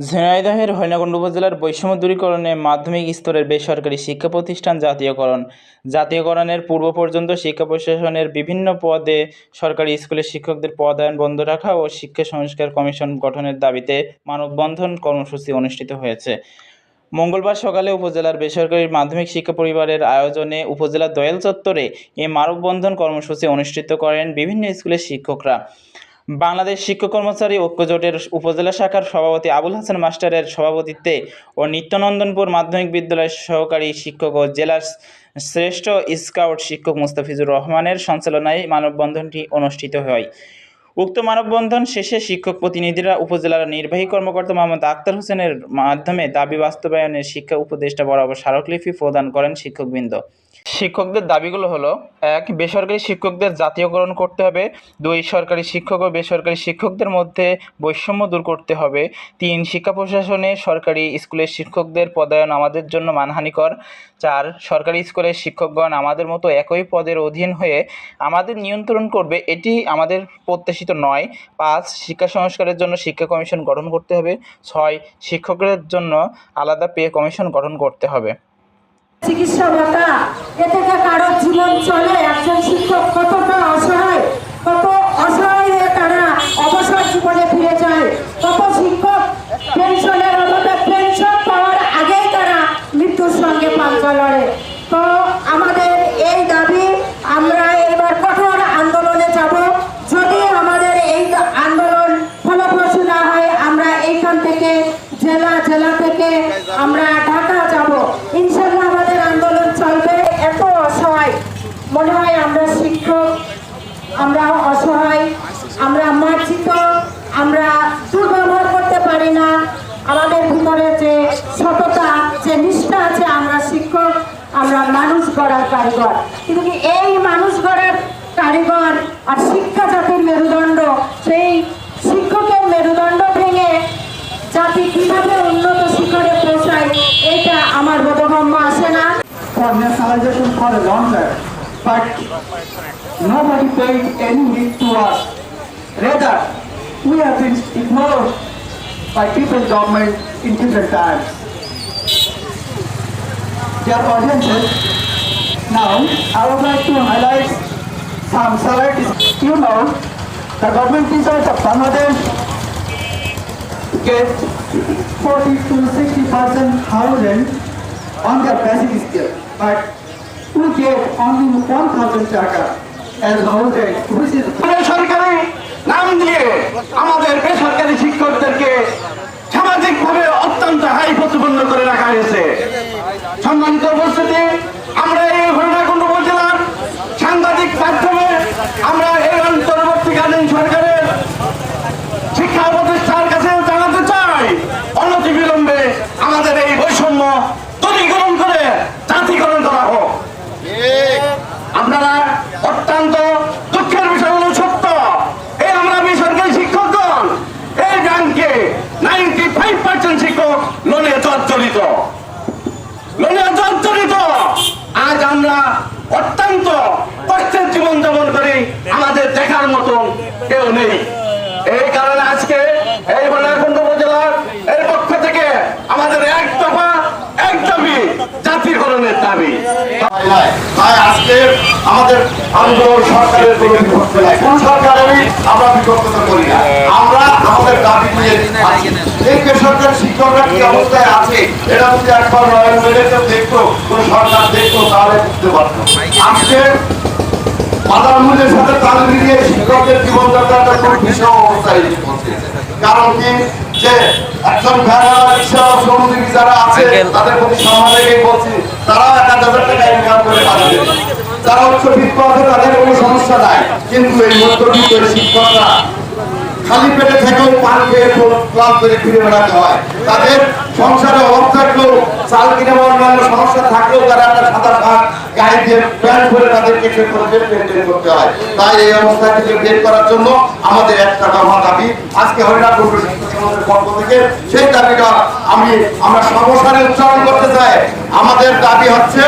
ঝিনাইদহের হরিণাকুণ্ড উপজেলার বৈষম্য দূরীকরণে মাধ্যমিক স্তরের বেসরকারি শিক্ষা প্রতিষ্ঠান জাতীয়করণ। জাতীয়করণের পূর্ব পর্যন্ত শিক্ষা প্রশাসনের বিভিন্ন পদে সরকারি স্কুলের শিক্ষকদের পদায়ন বন্ধ রাখা ও শিক্ষা সংস্কার কমিশন গঠনের দাবিতে মানববন্ধন কর্মসূচি অনুষ্ঠিত হয়েছে। মঙ্গলবার সকালে উপজেলার বেসরকারি মাধ্যমিক শিক্ষা পরিবারের আয়োজনে উপজেলার দয়াল চত্বরে এ মানববন্ধন কর্মসূচি অনুষ্ঠিত করেন বিভিন্ন স্কুলের শিক্ষকরা। বাংলাদেশ শিক্ষক কর্মচারী ঐক্যজোটের উপজেলা শাখার সভাপতি আবুল হাসান মাস্টারের সভাপতিত্বে ও নিত্যনন্দনপুর মাধ্যমিক বিদ্যালয়ের সহকারী শিক্ষক ও জেলার শ্রেষ্ঠ স্কাউট শিক্ষক মুস্তাফিজুর রহমানের সঞ্চালনায় মানববন্ধনটি অনুষ্ঠিত হয়। উক্ত মানববন্ধন শেষে শিক্ষক প্রতিনিধিরা উপজেলার নির্বাহী কর্মকর্তা মোহাম্মদ আক্তার হোসেনের মাধ্যমে দাবি বাস্তবায়নের শিক্ষা উপদেষ্টা বরাবর স্মারকলিপি প্রদান করেন শিক্ষকবৃন্দ। শিক্ষকদের দাবিগুলো হলো, এক, বেসরকারি শিক্ষকদের জাতীয়করণ করতে হবে, দুই, সরকারি শিক্ষক ও বেসরকারি শিক্ষকদের মধ্যে বৈষম্য দূর করতে হবে, তিন, শিক্ষা প্রশাসনে সরকারি স্কুলের শিক্ষকদের পদায়ন আমাদের জন্য মানহানিকর, চার, সরকারি স্কুলের শিক্ষকগণ আমাদের মতো একই পদের অধীন হয়ে আমাদের নিয়ন্ত্রণ করবে, এটি আমাদের প্রত্যাশিত নয়। পাঁচ, শিক্ষা সংস্কারের জন্য শিক্ষা কমিশন গঠন করতে হবে। ছয়, শিক্ষকদের জন্য আলাদা পে কমিশন গঠন করতে হবে। চিকিৎসা ভাতা, এ থেকে জীবন চলে। একজন শিক্ষক কতটা অসহায়, কত অসহায় হয়ে তারা অবসর জীবনে ফিরে যায় কত শিক্ষক পেনশনের অভাবে পেনশন পাওয়ার আগেই তারা মৃত্যুর সঙ্গে পাল্টা লড়ে তো আমাদের এই দাবি আমরা এবার কঠোর আন্দোলনে যাব যদি আমাদের এই আন্দোলন ফলপ্রসূ না হয় আমরা এইখান থেকে জেলা জেলা থেকে আমরা ঢাকা যাব ইনশাল্লাহ আমাদের আন্দোলন চলবে এত অসহায় মনে হয় আমরা শিক্ষক আমরা অসহায়, আমরা মার্জিত, আমরা দুর্ব্যবহার করতে পারি না। আমাদের ভিতরে যে সততা, যে নিষ্ঠা আছে, আমরা শিক্ষক, আমরা মানুষ গড়ার কারিগর। কিন্তু এই মানুষ গড়ার কারিগর আর শিক্ষা জাতির মেরুদণ্ড, সেই শিক্ষকের মেরুদণ্ড ভেঙে জাতি কীভাবে উন্নত শিখরে পৌঁছায়, এটা আমার বোধগম্য আসে না। For nationalization for nobody paid any heed to us. Rather, we have been ignored by people government in different times. Dear audiences, now I would like to highlight some salaries. You know, the government teachers of Bangladesh get 40 to 60 percent housing on their basic skill, but we get only 1,000 taka সরকারি নাম দিয়ে আমাদের বেসরকারি শিক্ষকদেরকে সামাজিকভাবে অত্যন্ত high প্রতিপন্ন করে রাখা হয়েছে। সম্মানিত উপস্থিতি, আমরা এই হরিণাকুণ্ড উপজেলার সাংবাদিক মাধ্যমে আমরা এই অন্তর্বর্তীকালীন সরকারের শিক্ষা প্রতিষ্ঠার কাছে জানাতে চাই অনতি বিলম্বে আমাদের এই বৈষম্য দূরীকরণ করে জাতিকরণ করা হোক আপনারা অত্যন্ত দুঃখের বিষয় হলো সত্য এই আমরা বেসরকারি শিক্ষকগণ এই ব্যাংকে নাইনটি ফাইভ পার্সেন্ট শিক্ষক লোনে লোনে আজ আমরা অত্যন্ত কষ্টের জীবন যাপন করি, আমাদের দেখার মতন কেউ নেই। এই কারণে আজকে এই বনাকুণ্ড উপজেলার এর পক্ষ থেকে আমাদের এক দফা, এক দাবি, জাতিকরণের দাবি। তাই আজকে আমাদের আন্দোলন সরকারের কোনো বিভক্ত নাই। কোন সরকারেরই আমরা বিভক্ততা করি না। আমরা আমাদের দাবি নিয়ে বেসরকারি শিক্ষকরা কি অবস্থায় আছে? এটা যদি একবার নয়ন মেলে কেউ দেখতো কোন সরকার দেখতো তাহলে বুঝতে পারতো আজকে বাজার মূল্যের সাথে তাল মিলিয়ে শিক্ষকদের জীবনযাত্রাটা খুব ভীষণ অবস্থায় কারণ কি? যে একজন রিক্সা শ্রমজীবী যারা আছে তাদের প্রতি সম্মান রেখেই বলছি তারাও এক হাজার টাকা ইনকাম করে যারা উচ্চবিত্ত আছে তাদের কোনো সমস্যা নাই। কিন্তু এই মধ্যবিত্ত শিক্ষকরা খালি পেটে আমাদের দাবি। আজকে পক্ষ থেকে সেই দাবিটা আমি, আমরা উচ্চারণ করতে চাই। আমাদের দাবি হচ্ছে,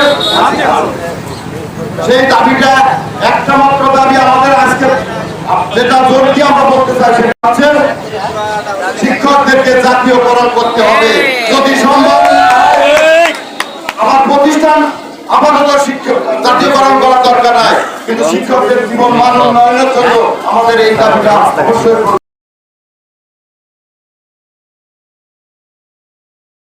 সেই দাবিটা একটা মাত্র দাবি আমাদের আজকে, যেটা জোর দিয়ে আমরা বলতে চাই সেটা হচ্ছে শিক্ষকদেরকে জাতীয়করণ করতে হবে। যদি সম্ভব আমার প্রতিষ্ঠান আপাতত শিক্ষক। জাতীয়করণ করার দরকার নাই। কিন্তু শিক্ষকদের জীবন মান উন্নয়নের জন্য আমাদের এই দাবিটা অবশ্যই